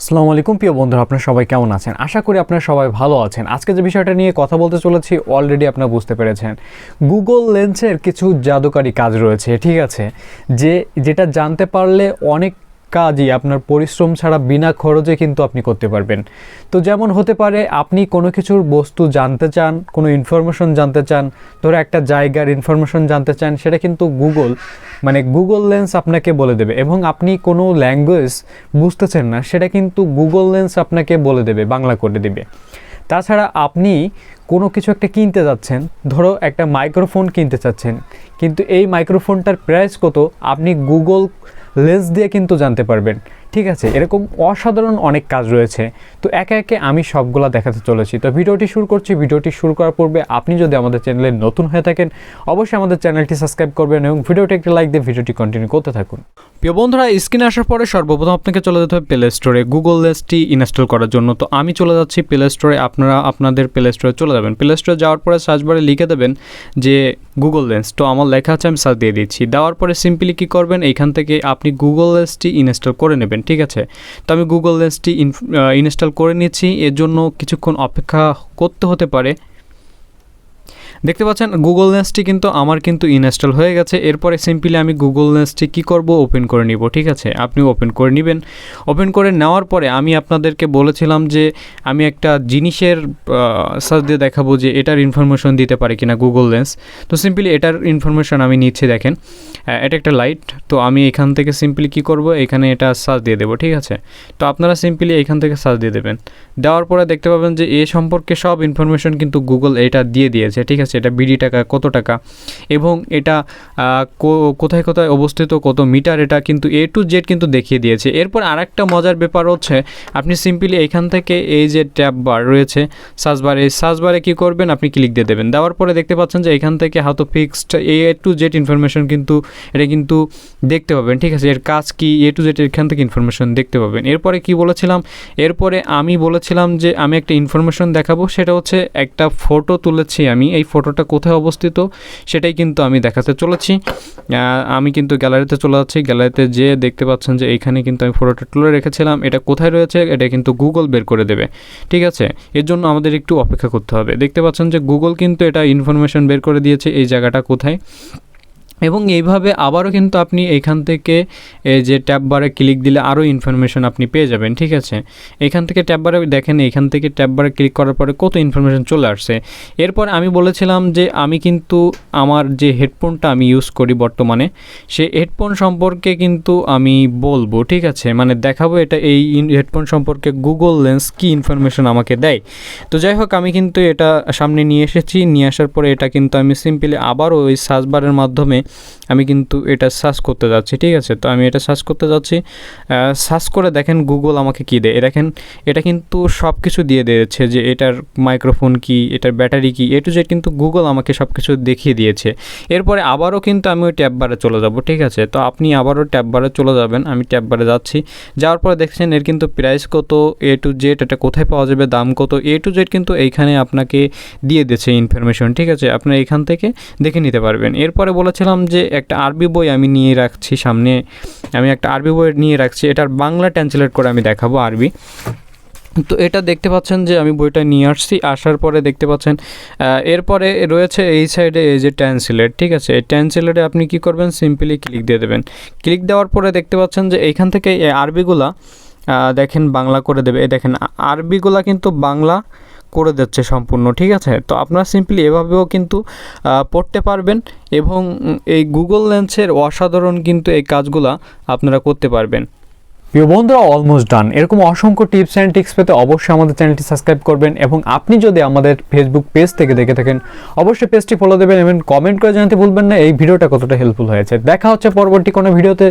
আসসালামু আলাইকুম, প্রিয় বন্ধুরা, আপনারা সবাই কেমন আছেন? আশা করি আপনারা সবাই ভালো আছেন। আজকে যে বিষয়টা নিয়ে কথা বলতে চলেছি অলরেডি আপনারা বুঝতে পেরেছেন। গুগল লেন্সের কিছু জাদুকারী কাজ রয়েছে, ঠিক আছে? যে, যেটা জানতে পারলে অনেক কাজই আপনার পরিশ্রম ছাড়া বিনা খরচে কিন্তু আপনি করতে পারবেন। তো যেমন হতে পারে, আপনি কোনো কিছুর বস্তু জানতে চান, কোনো ইনফরমেশন জানতে চান, ধরো একটা জায়গার ইনফরমেশন জানতে চান, সেটা কিন্তু গুগল মানে গুগল লেন্স আপনাকে বলে দেবে এবং আপনি কোনো ল্যাঙ্গুয়েজ বুঝতেছেন না, সেটা কিন্তু গুগল লেন্স আপনাকে বলে দেবে, বাংলা করে দেবে। তাছাড়া আপনি কোনো কিছু একটা কিনতে যাচ্ছেন, ধরো একটা মাইক্রোফোন কিনতে চাচ্ছেন, কিন্তু এই মাইক্রোফোনটার প্রাইস কত, আপনি গুগল লেন্স দিয়ে কিন্তু জানতে পারবেন। ঠিক আছে, এরকম অসাধারণ অনেক কাজ রয়েছে। তো একে একে আমি সবগুলা দেখাতে চলেছি। তো ভিডিওটি শুরু করছি। ভিডিওটি শুরু করার পূর্বে আপনি যদি আমাদের চ্যানেলে নতুন হয়ে থাকেন, অবশ্যই আমাদের চ্যানেলটি সাবস্ক্রাইব করবেন এবং ভিডিওটি একটি লাইক দিয়ে ভিডিওটি কন্টিনিউ করতে থাকুন। প্রিয় বন্ধুরা, স্ক্রিনে আসার পরে সর্বপ্রথম আপনাকে চলে যেতে হবে প্লে স্টোরে গুগল লেসটি ইনস্টল করার জন্য। তো আমি চলে যাচ্ছি প্লে স্টোরে আপনারা আপনাদের প্লে স্টোরে চলে যাবেন। প্লে স্টোরে যাওয়ার পরে সার্চ বারে লিখে দেবেন যে গুগল লেন্স তো আমার লেখা আছে, আমি সার্চ দিয়ে দিচ্ছি। দেওয়ার পরে সিম্পলি কী করবেন? এইখান থেকে আপনি গুগল লেন্সটি ইনস্টল করে নেবেন, ঠিক আছে? তো আমি গুগল লেন্সটি ইনস্টল করে নিয়েছি এর জন্য কিছুক্ষণ অপেক্ষা করতে হতে পারে। দেখতে পাচ্ছেন গুগল নেসটি কিন্তু আমার কিন্তু ইনস্টল হয়ে গেছে। এরপরে সিম্পলি আমি গুগল নেসটি কী করব? ওপেন করে নিব, ঠিক আছে? আপনি ওপেন করে নেবেন। ওপেন করে নেওয়ার পরে আমি আপনাদেরকে বলেছিলাম যে, আমি একটা জিনিসের সার্চ দিয়ে দেখাবো যে এটার ইনফরমেশন দিতে পারে কিনা গুগল লেন্স তো সিম্পলি এটার ইনফরমেশন আমি নিচ্ছি, দেখেন। এটা একটা লাইট তো আমি এখান থেকে সিম্পলি কী করব? এখানে এটা সার্চ দিয়ে দেবো, ঠিক আছে? তো আপনারা সিম্পলি এখান থেকে সার্চ দিয়ে দেবেন। দেওয়ার পরে দেখতে পাবেন যে এ সম্পর্কে সব ইনফরমেশন কিন্তু গুগল এটা দিয়ে দিয়েছে, ঠিক আছে? এটা বিডি টাকা, কত টাকা? এবং এটা কোথায় কোথায় অবস্থিত, কত মিটার এটা কিন্তু এ টু জেড কিন্তু দেখিয়ে দিয়েছে। এরপর আরেকটা মজার ব্যাপার হচ্ছে, আপনি সিম্পলি এখান থেকে এই যে ট্যাব বার রয়েছে সার্চ বার এই সার্চ বারে কী করবেন? আপনি ক্লিক দিয়ে দেবেন। দেওয়ার পরে দেখতে পাচ্ছেন যে এখান থেকে হাতো fixed A to Z information কিন্তু, এটা কিন্তু দেখতে পাবেন। ঠিক আছে, এর কাজ কি? এ টু জেড এখান থেকে ইনফরমেশন দেখতে পাবেন। এরপরে কি বলেছিলাম? এরপরে আমি বলেছিলাম যে আমি একটা ইনফরমেশন দেখাবো, সেটা হচ্ছে একটা ফটো তুলেছি আমি। এই ফটোটা কোথায় অবস্থিত সেটাই কিন্তু আমি দেখাতে চলেছি। আমি কিন্তু গ্যালারিতে চলে যাচ্ছি। গ্যালারিতে যে দেখতে পাচ্ছেন যে এখানে কিন্তু আমি ফটোটা তুলে রেখেছিলাম। এটা কোথায় রয়েছে এটা কিন্তু গুগল বের করে দেবে। ঠিক আছে? এর জন্য আমাদের একটু অপেক্ষা করতে হবে। দেখতে পাচ্ছেন যে গুগল কিন্তু এটা ইনফরমেশন বের করে দিয়েছে এই জায়গাটা কোথায়। এবং এইভাবে আবারও কিন্তু আপনি এখান থেকে যে ট্যাব বারে ক্লিক দিলে আরও ইনফরমেশন আপনি পেয়ে যাবেন, ঠিক আছে? এখান থেকে ট্যাব বারে দেখেন, এখান থেকে ট্যাব বারে ক্লিক করার পরে কত ইনফরমেশন চলে আসছে। এরপর আমি বলেছিলাম যে আমি কিন্তু আমার যে হেডফোনটা আমি ইউজ করি বর্তমানে, সে হেডফোন সম্পর্কে কিন্তু আমি বলব, ঠিক আছে? মানে দেখাবো এটা এই হেডফোন সম্পর্কে গুগল লেন্স কী ইনফরমেশন আমাকে দেয়। তো যাই হোক, আমি কিন্তু এটা সামনে নিয়ে এসেছি, নিয়ে আসার পরে এটা কিন্তু আমি সিম্পলি আবারও ওই সার্চ বারের মাধ্যমে আমি কিন্তু এটা সার্চ করতে যাচ্ছি, ঠিক আছে? তো আমি এটা সার্চ করতে যাচ্ছি সার্চ করে দেখেন গুগল আমাকে কী দেয়। দেখেন, এটা কিন্তু সব কিছু দিয়ে দিয়েছে যে এটার মাইক্রোফোন কি, এটার ব্যাটারি কি এ টু জেড কিন্তু গুগল আমাকে সব কিছু দেখিয়ে দিয়েছে। এরপরে আবারও কিন্তু আমি ওই ট্যাব বারে চলে যাব, ঠিক আছে? তো আপনি আবারও ট্যাব বারে চলে যাবেন, আমি ট্যাব বারে যাচ্ছি। যাওয়ার পরে দেখছেন এর কিন্তু প্রাইস কত এ টু জেড এটা কোথায় পাওয়া যাবে, দাম কত? এ টু জেড কিন্তু এইখানে আপনাকে দিয়ে দিয়েছে ইনফরমেশন ঠিক আছে? আপনার এখান থেকে দেখে নিতে পারবেন। এরপরে বলেছিলাম যে একটা আরবি বই আমি নিয়ে রাখছি সামনে, আমি একটা আরবি বই নিয়ে রাখছি, এটার বাংলা ট্রান্সলেট করে আমি দেখাবো আরবি। তো এটা দেখতে পাচ্ছেন যে আমি বইটা নিয়ে আসছি, আসার পরে দেখতে পাচ্ছেন এরপরে রয়েছে এই সাইডে এই যে ট্রান্সলেট ঠিক আছে? এই ট্রান্সলেটে আপনি কি করবেন? সিম্পলি ক্লিক দিয়ে দেবেন। ক্লিক দেওয়ার পরে দেখতে পাচ্ছেন যে এইখান থেকে আরবিগুলা দেখেন বাংলা করে দেবে। এই দেখেন আরবিগুলা কিন্তু বাংলা করে দিচ্ছে সম্পূর্ণ, ঠিক আছে? তো আপনারা সিম্পলি এভাবেও কিন্তু পড়তে পারবেন এবং এই গুগল লেন্সের অসাধারণ কিন্তু এই কাজগুলা আপনারা করতে পারবেন। প্রিয় বন্ধুরা অলমোস্ট ডান এরকম অসংখ্য টিপস অ্যান্ড টিক্স পেতে অবশ্যই আমাদের চ্যানেলটি সাবস্ক্রাইব করবেন এবং আপনি যদি আমাদের ফেসবুক পেজ থেকে দেখে থাকেন, অবশ্যই পেজটি ফলো দেবেন এবং কমেন্ট করে জানাতে ভুলবেন না। এই ভিডিওটা কতটা হেল্পফুল হয়েছে। দেখা হচ্ছে পরবর্তী কোনো ভিডিওতে।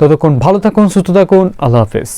ততক্ষণ ভালো থাকুন, সুস্থ থাকুন। আল্লাহ হাফেজ।